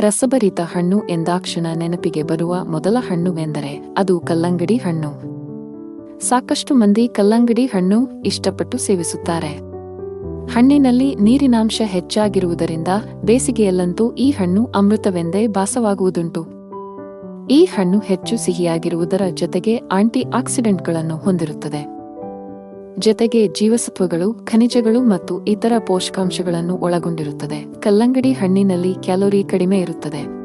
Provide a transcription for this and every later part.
ರಸಭರಿತ ಹಣ್ಣು ಎಂದಾಕ್ಷಣ ನೆನಪಿಗೆ ಬರುವ ಮೊದಲ ಹಣ್ಣುವೆಂದರೆ ಅದು ಕಲ್ಲಂಗಡಿ ಹಣ್ಣು. ಸಾಕಷ್ಟು ಮಂದಿ ಕಲ್ಲಂಗಡಿ ಹಣ್ಣು ಇಷ್ಟಪಟ್ಟು ಸೇವಿಸುತ್ತಾರೆ. ಹಣ್ಣಿನಲ್ಲಿ ನೀರಿನಾಂಶ ಹೆಚ್ಚಾಗಿರುವುದರಿಂದ ಬೇಸಿಗೆಯಲ್ಲಂತೂ ಈ ಹಣ್ಣು ಅಮೃತವೆಂದೇ ಭಾಸವಾಗುವುದುಂಟು. ಈ ಹಣ್ಣು ಹೆಚ್ಚು ಸಿಹಿಯಾಗಿರುವುದರ ಜೊತೆಗೆ ಆಂಟಿ ಆಕ್ಸಿಡೆಂಟ್ಗಳನ್ನು ಹೊಂದಿರುತ್ತದೆ. ಜೊತೆಗೆ ಜೀವಸತ್ವಗಳು, ಖನಿಜಗಳು ಮತ್ತು ಇತರ ಪೋಷಕಾಂಶಗಳನ್ನು ಒಳಗೊಂಡಿರುತ್ತದೆ. ಕಲ್ಲಂಗಡಿ ಹಣ್ಣಿನಲ್ಲಿ ಕ್ಯಾಲೋರಿ ಕಡಿಮೆ ಇರುತ್ತದೆ.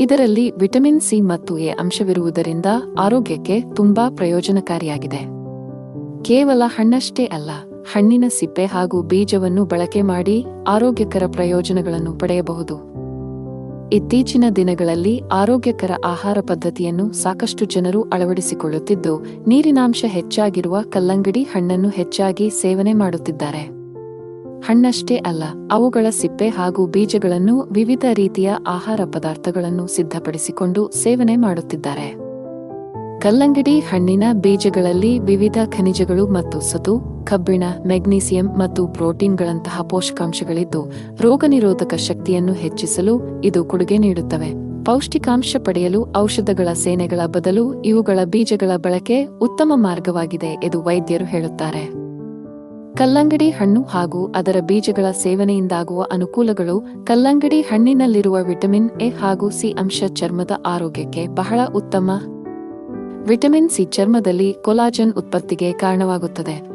ಇದರಲ್ಲಿ ವಿಟಮಿನ್ ಸಿ ಮತ್ತು ಎ ಅಂಶವಿರುವುದರಿಂದ ಆರೋಗ್ಯಕ್ಕೆ ತುಂಬಾ ಪ್ರಯೋಜನಕಾರಿಯಾಗಿದೆ. ಕೇವಲ ಹಣ್ಣಷ್ಟೇ ಅಲ್ಲ, ಹಣ್ಣಿನ ಸಿಪ್ಪೆ ಹಾಗೂ ಬೀಜವನ್ನು ಬಳಕೆ ಮಾಡಿ ಆರೋಗ್ಯಕರ ಪ್ರಯೋಜನಗಳನ್ನು ಪಡೆಯಬಹುದು. ಇತ್ತೀಚಿನ ದಿನಗಳಲ್ಲಿ ಆರೋಗ್ಯಕರ ಆಹಾರ ಪದ್ಧತಿಯನ್ನು ಸಾಕಷ್ಟು ಜನರು ಅಳವಡಿಸಿಕೊಳ್ಳುತ್ತಿದ್ದು, ನೀರಿನಾಂಶ ಹೆಚ್ಚಾಗಿರುವ ಕಲ್ಲಂಗಡಿ ಹಣ್ಣನ್ನು ಹೆಚ್ಚಾಗಿ ಸೇವನೆ ಮಾಡುತ್ತಿದ್ದಾರೆ. ಹಣ್ಣಷ್ಟೇ ಅಲ್ಲ, ಅವುಗಳ ಸಿಪ್ಪೆ ಹಾಗೂ ಬೀಜಗಳನ್ನು ವಿವಿಧ ರೀತಿಯ ಆಹಾರ ಪದಾರ್ಥಗಳನ್ನು ಸಿದ್ಧಪಡಿಸಿಕೊಂಡು ಸೇವನೆ ಮಾಡುತ್ತಿದ್ದಾರೆ. ಕಲ್ಲಂಗಡಿ ಹಣ್ಣಿನ ಬೀಜಗಳಲ್ಲಿ ವಿವಿಧ ಖನಿಜಗಳು ಮತ್ತು ಸತು, ಕಬ್ಬಿಣ, ಮೆಗ್ನೀಸಿಯಂ ಮತ್ತು ಪ್ರೋಟೀನ್ಗಳಂತಹ ಪೋಷಕಾಂಶಗಳಿದ್ದು ರೋಗನಿರೋಧಕ ಶಕ್ತಿಯನ್ನು ಹೆಚ್ಚಿಸಲು ಇದು ಕೊಡುಗೆ ನೀಡುತ್ತವೆ. ಪೌಷ್ಟಿಕಾಂಶ ಪಡೆಯಲು ಔಷಧಗಳ ಸೇನೆಗಳ ಬದಲು ಇವುಗಳ ಬೀಜಗಳ ಬಳಕೆ ಉತ್ತಮ ಮಾರ್ಗವಾಗಿದೆ ಎಂದು ವೈದ್ಯರು ಹೇಳುತ್ತಾರೆ. ಕಲ್ಲಂಗಡಿ ಹಣ್ಣು ಹಾಗೂ ಅದರ ಬೀಜಗಳ ಸೇವನೆಯಿಂದಾಗುವ ಅನುಕೂಲಗಳು ಕಲ್ಲಂಗಡಿ ಹಣ್ಣಿನಲ್ಲಿರುವ ವಿಟಮಿನ್ ಎ ಹಾಗೂ ಸಿ ಅಂಶ ಚರ್ಮದ ಆರೋಗ್ಯಕ್ಕೆ ಬಹಳ ಉತ್ತಮ ವಿಟಮಿನ್ ಸಿ ಚರ್ಮದಲ್ಲಿ ಕೊಲಾಜನ್ ಉತ್ಪತ್ತಿಗೆ ಕಾರಣವಾಗುತ್ತದೆ.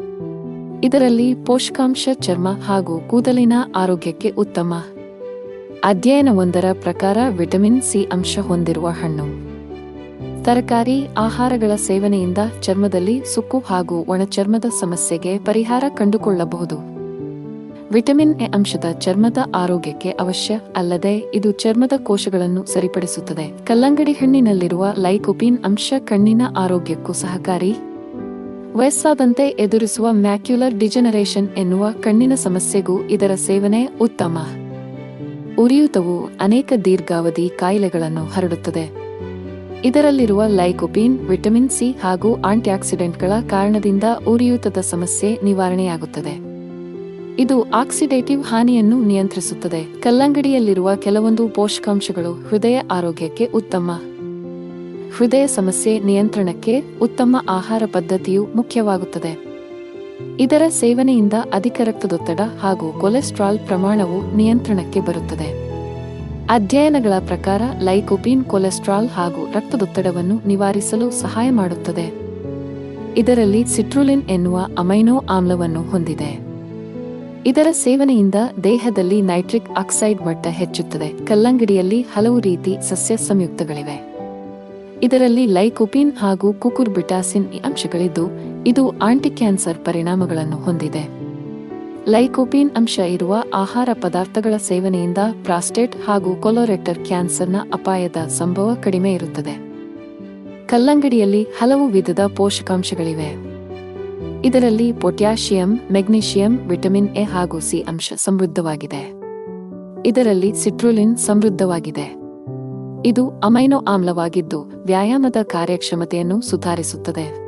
ಇದರಲ್ಲಿ ಪೋಷಕಾಂಶ ಚರ್ಮ ಹಾಗೂ ಕೂದಲಿನ ಆರೋಗ್ಯಕ್ಕೆ ಉತ್ತಮ. ಅಧ್ಯಯನವೊಂದರ ಪ್ರಕಾರ ವಿಟಮಿನ್ ಸಿ ಅಂಶ ಹೊಂದಿರುವ ಹಣ್ಣು. ತರಕಾರಿ, ಆಹಾರಗಳ ಸೇವನೆಯಿಂದ ಚರ್ಮದಲ್ಲಿ ಸುಕ್ಕು ಹಾಗೂ ಒಣಚರ್ಮದ ಸಮಸ್ಯೆಗೆ ಪರಿಹಾರ ಕಂಡುಕೊಳ್ಳಬಹುದು. ವಿಟಮಿನ್ ಎ ಅಂಶದ ಚರ್ಮದ ಆರೋಗ್ಯಕ್ಕೆ ಅವಶ್ಯ ಅಲ್ಲದೆ ಇದು ಚರ್ಮದ ಕೋಶಗಳನ್ನು ಸರಿಪಡಿಸುತ್ತದೆ. ಕಲ್ಲಂಗಡಿ ಹಣ್ಣಿನಲ್ಲಿರುವ ಲೈಕೋಪಿನ್ ಅಂಶ ಕಣ್ಣಿನ ಆರೋಗ್ಯಕ್ಕೂ ಸಹಕಾರಿ. ವಯಸ್ಸಾದಂತೆ ಎದುರಿಸುವ ಮ್ಯಾಕ್ಯುಲರ್ ಡಿಜನರೇಷನ್ ಎನ್ನುವ ಕಣ್ಣಿನ ಸಮಸ್ಯೆಗೂ ಇದರ ಸೇವನೆ ಉತ್ತಮ. ಉರಿಯೂತವು ಅನೇಕ ದೀರ್ಘಾವಧಿ ಕಾಯಿಲೆಗಳನ್ನು ಹರಡುತ್ತದೆ. ಇದರಲ್ಲಿರುವ ಲೈಕೋಪಿನ್, ವಿಟಮಿನ್ ಸಿ ಹಾಗೂ ಆಂಟಿಆಕ್ಸಿಡೆಂಟ್ಗಳ ಕಾರಣದಿಂದ ಉರಿಯೂತದ ಸಮಸ್ಯೆ ನಿವಾರಣೆಯಾಗುತ್ತದೆ. ಇದು ಆಕ್ಸಿಡೇಟಿವ್ ಹಾನಿಯನ್ನು ನಿಯಂತ್ರಿಸುತ್ತದೆ. ಕಲ್ಲಂಗಡಿಯಲ್ಲಿರುವ ಕೆಲವೊಂದು ಪೋಷಕಾಂಶಗಳು ಹೃದಯ ಆರೋಗ್ಯಕ್ಕೆ ಉತ್ತಮ. ಹೃದಯ ಸಮಸ್ಯೆ ನಿಯಂತ್ರಣಕ್ಕೆ ಉತ್ತಮ ಆಹಾರ ಪದ್ಧತಿಯು ಮುಖ್ಯವಾಗುತ್ತದೆ. ಇದರ ಸೇವನೆಯಿಂದ ಅಧಿಕ ರಕ್ತದೊತ್ತಡ ಹಾಗೂ ಕೊಲೆಸ್ಟ್ರಾಲ್ ಪ್ರಮಾಣವು ನಿಯಂತ್ರಣಕ್ಕೆ ಬರುತ್ತದೆ. ಅಧ್ಯಯನಗಳ ಪ್ರಕಾರ ಲೈಕೋಪೀನ್ ಕೊಲೆಸ್ಟ್ರಾಲ್ ಹಾಗೂ ರಕ್ತದೊತ್ತಡವನ್ನು ನಿವಾರಿಸಲು ಸಹಾಯ ಮಾಡುತ್ತದೆ. ಇದರಲ್ಲಿ ಸಿಟ್ರುಲಿನ್ ಎನ್ನುವ ಅಮೈನೋ ಆಮ್ಲವನ್ನು ಹೊಂದಿದೆ. ಇದರ ಸೇವನೆಯಿಂದ ದೇಹದಲ್ಲಿ ನೈಟ್ರಿಕ್ ಆಕ್ಸೈಡ್ ಮಟ್ಟ ಹೆಚ್ಚುತ್ತದೆ. ಕಲ್ಲಂಗಡಿಯಲ್ಲಿ ಹಲವು ರೀತಿ ಸಸ್ಯ ಸಂಯುಕ್ತಗಳಿವೆ. ಇದರಲ್ಲಿ ಲೈಕೋಪಿನ್ ಹಾಗೂ ಕುಕುರ್ಬಿಟಾಸಿನ್ ಅಂಶಗಳಿದ್ದು, ಇದು ಆಂಟಿ ಕ್ಯಾನ್ಸರ್ ಪರಿಣಾಮಗಳನ್ನು ಹೊಂದಿದೆ. ಲೈಕೋಪಿನ್ ಅಂಶ ಇರುವ ಆಹಾರ ಪದಾರ್ಥಗಳ ಸೇವನೆಯಿಂದ ಪ್ರಾಸ್ಟೇಟ್ ಹಾಗೂ ಕೊಲೊರೆಕ್ಟರ್ ಕ್ಯಾನ್ಸರ್ನ ಅಪಾಯದ ಸಂಭವ ಕಡಿಮೆ ಇರುತ್ತದೆ. ಕಲ್ಲಂಗಡಿಯಲ್ಲಿ ಹಲವು ವಿಧದ ಪೋಷಕಾಂಶಗಳಿವೆ. ಇದರಲ್ಲಿ ಪೊಟ್ಯಾಷಿಯಂ, ಮೆಗ್ನೀಷಿಯಂ, ವಿಟಮಿನ್ ಎ ಹಾಗೂ ಸಿ ಅಂಶ ಸಮೃದ್ಧವಾಗಿದೆ. ಇದರಲ್ಲಿ ಸಿಟ್ರುಲಿನ್ ಸಮೃದ್ಧವಾಗಿದೆ. ಇದು ಅಮೈನೋ ಆಮ್ಲವಾಗಿದ್ದು ವ್ಯಾಯಾಮದ ಕಾರ್ಯಕ್ಷಮತೆಯನ್ನು ಸುಧಾರಿಸುತ್ತದೆ.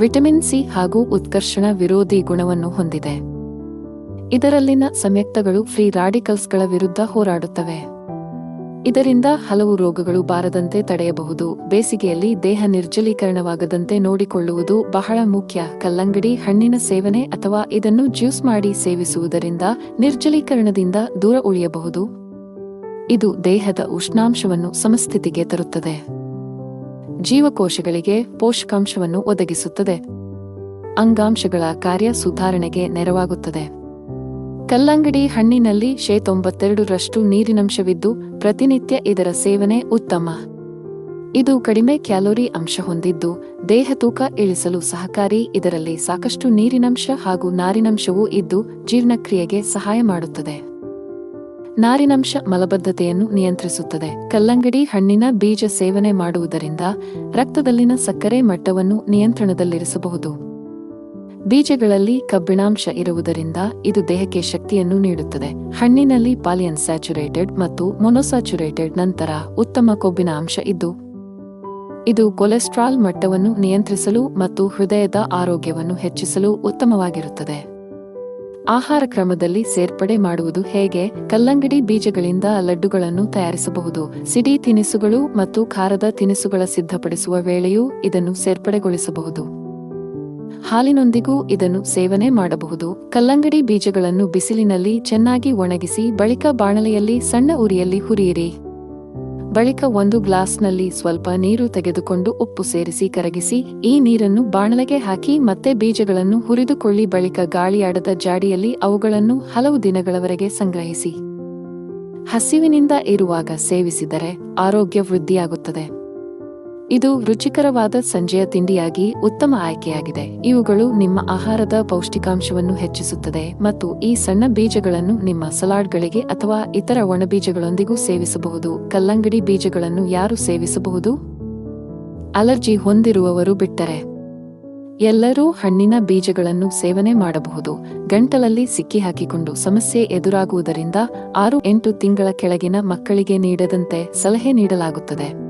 ವಿಟಮಿನ್ ಸಿ ಹಾಗೂ ಉತ್ಕರ್ಷಣ ವಿರೋಧಿ ಗುಣವನ್ನು ಹೊಂದಿದೆ. ಇದರಲ್ಲಿನ ಸಂಯುಕ್ತಗಳು ಫ್ರೀ ರಾಡಿಕಲ್ಸ್ಗಳ ವಿರುದ್ಧ ಹೋರಾಡುತ್ತವೆ. ಇದರಿಂದ ಹಲವು ರೋಗಗಳು ಬಾರದಂತೆ ತಡೆಯಬಹುದು. ಬೇಸಿಗೆಯಲ್ಲಿ ದೇಹ ನಿರ್ಜಲೀಕರಣವಾಗದಂತೆ ನೋಡಿಕೊಳ್ಳುವುದು ಬಹಳ ಮುಖ್ಯ. ಕಲ್ಲಂಗಡಿ ಹಣ್ಣಿನ ಸೇವನೆ ಅಥವಾ ಇದನ್ನು ಜ್ಯೂಸ್ ಮಾಡಿ ಸೇವಿಸುವುದರಿಂದ ನಿರ್ಜಲೀಕರಣದಿಂದ ದೂರ ಉಳಿಯಬಹುದು. ಇದು ದೇಹದ ಉಷ್ಣಾಂಶವನ್ನು ಸಮಸ್ಥಿತಿಗೆ ತರುತ್ತದೆ. ಜೀವಕೋಶಗಳಿಗೆ ಪೋಷಕಾಂಶವನ್ನು ಒದಗಿಸುತ್ತದೆ. ಅಂಗಾಂಶಗಳ ಕಾರ್ಯ ಸುಧಾರಣೆಗೆ ನೆರವಾಗುತ್ತದೆ. ಕಲ್ಲಂಗಡಿ ಹಣ್ಣಿನಲ್ಲಿ ಶೇತೊಂಬತ್ತೆರಡರಷ್ಟು ನೀರಿನಂಶವಿದ್ದು, ಪ್ರತಿನಿತ್ಯ ಇದರ ಸೇವನೆ ಉತ್ತಮ. ಇದು ಕಡಿಮೆ ಕ್ಯಾಲೋರಿ ಅಂಶ ಹೊಂದಿದ್ದು, ದೇಹ ತೂಕ ಇಳಿಸಲು ಸಹಕಾರಿ, ಇದರಲ್ಲಿ ಸಾಕಷ್ಟು ನೀರಿನಂಶ ಹಾಗೂ ನಾರಿನಂಶವೂ ಇದ್ದು, ಜೀರ್ಣಕ್ರಿಯೆಗೆ ಸಹಾಯ ಮಾಡುತ್ತದೆ. ನಾರಿನಂಶ ಮಲಬದ್ಧತೆಯನ್ನು ನಿಯಂತ್ರಿಸುತ್ತದೆ. ಕಲ್ಲಂಗಡಿ ಹಣ್ಣಿನ ಬೀಜ ಸೇವನೆ ಮಾಡುವುದರಿಂದ ರಕ್ತದಲ್ಲಿನ ಸಕ್ಕರೆ ಮಟ್ಟವನ್ನು ನಿಯಂತ್ರಣದಲ್ಲಿರಿಸಬಹುದು. ಬೀಜಗಳಲ್ಲಿ ಕಬ್ಬಿಣಾಂಶ ಇರುವುದರಿಂದ ಇದು ದೇಹಕ್ಕೆ ಶಕ್ತಿಯನ್ನು ನೀಡುತ್ತದೆ. ಹಣ್ಣಿನಲ್ಲಿ ಪಾಲಿಯನ್ ಸ್ಯಾಚುರೇಟೆಡ್ ಮತ್ತು ಮೊನೊಸ್ಯಾಚುರೇಟೆಡ್ ನಂತರ ಉತ್ತಮ ಕೊಬ್ಬಿನ ಅಂಶ ಇದ್ದು ಇದು ಕೊಲೆಸ್ಟ್ರಾಲ್ ಮಟ್ಟವನ್ನು ನಿಯಂತ್ರಿಸಲು ಮತ್ತು ಹೃದಯದ ಆರೋಗ್ಯವನ್ನು ಹೆಚ್ಚಿಸಲು ಉತ್ತಮವಾಗಿರುತ್ತದೆ. ಆಹಾರ ಕ್ರಮದಲ್ಲಿ ಸೇರ್ಪಡೆ ಮಾಡುವುದು ಹೇಗೆ? ಕಲ್ಲಂಗಡಿ ಬೀಜಗಳಿಂದ ಲಡ್ಡುಗಳನ್ನು ತಯಾರಿಸಬಹುದು. ಸಿಡಿ ತಿನಿಸುಗಳು ಮತ್ತು ಖಾರದ ತಿನಿಸುಗಳ ಸಿದ್ಧಪಡಿಸುವ ವೇಳೆಯೂ ಇದನ್ನು ಸೇರ್ಪಡೆಗೊಳಿಸಬಹುದು. ಹಾಲಿನೊಂದಿಗೂ ಇದನ್ನು ಸೇವನೆ ಮಾಡಬಹುದು. ಕಲ್ಲಂಗಡಿ ಬೀಜಗಳನ್ನು ಬಿಸಿಲಿನಲ್ಲಿ ಚೆನ್ನಾಗಿ ಒಣಗಿಸಿ ಬಳಿಕ ಬಾಣಲೆಯಲ್ಲಿ ಸಣ್ಣ ಉರಿಯಲ್ಲಿ ಹುರಿಯಿರಿ. ಬಳಿಕ ಒಂದು ಗ್ಲಾಸ್ನಲ್ಲಿ ಸ್ವಲ್ಪ ನೀರು ತೆಗೆದುಕೊಂಡು ಉಪ್ಪು ಸೇರಿಸಿ ಕರಗಿಸಿ, ಈ ನೀರನ್ನು ಬಾಣಲೆಗೆ ಹಾಕಿ ಮತ್ತೆ ಬೀಜಗಳನ್ನು ಹುರಿದುಕೊಳ್ಳಿ. ಬಳಿಕ ಗಾಳಿಯಾಡದ ಜಾಡಿಯಲ್ಲಿ ಅವುಗಳನ್ನು ಹಲವು ದಿನಗಳವರೆಗೆ ಸಂಗ್ರಹಿಸಿ. ಹಸಿವಿನಿಂದ ಇರುವಾಗ ಸೇವಿಸಿದರೆ ಆರೋಗ್ಯ ವೃದ್ಧಿಯಾಗುತ್ತದೆ. ಇದು ರುಚಿಕರವಾದ ಸಂಜೆಯ ತಿಂಡಿಯಾಗಿ ಉತ್ತಮ ಆಯ್ಕೆಯಾಗಿದೆ. ಇವುಗಳು ನಿಮ್ಮ ಆಹಾರದ ಪೌಷ್ಟಿಕಾಂಶವನ್ನು ಹೆಚ್ಚಿಸುತ್ತದೆ ಮತ್ತು ಈ ಸಣ್ಣ ಬೀಜಗಳನ್ನು ನಿಮ್ಮ ಸಲಾಡ್ಗಳಿಗೆ ಅಥವಾ ಇತರ ಒಣಬೀಜಗಳೊಂದಿಗೂ ಸೇವಿಸಬಹುದು. ಕಲ್ಲಂಗಡಿ ಬೀಜಗಳನ್ನು ಯಾರು ಸೇವಿಸಬಹುದು? ಅಲರ್ಜಿ ಹೊಂದಿರುವವರು ಬಿಟ್ಟರೆ. ಎಲ್ಲರೂ ಹಣ್ಣಿನ ಬೀಜಗಳನ್ನು ಸೇವನೆ ಮಾಡಬಹುದು. ಗಂಟಲಲ್ಲಿ ಸಿಕ್ಕಿಹಾಕಿಕೊಂಡು ಸಮಸ್ಯೆ ಎದುರಾಗುವುದರಿಂದ ಆರು ಎಂಟು ತಿಂಗಳ ಕೆಳಗಿನ ಮಕ್ಕಳಿಗೆ ನೀಡದಂತೆ ಸಲಹೆ ನೀಡಲಾಗುತ್ತದೆ.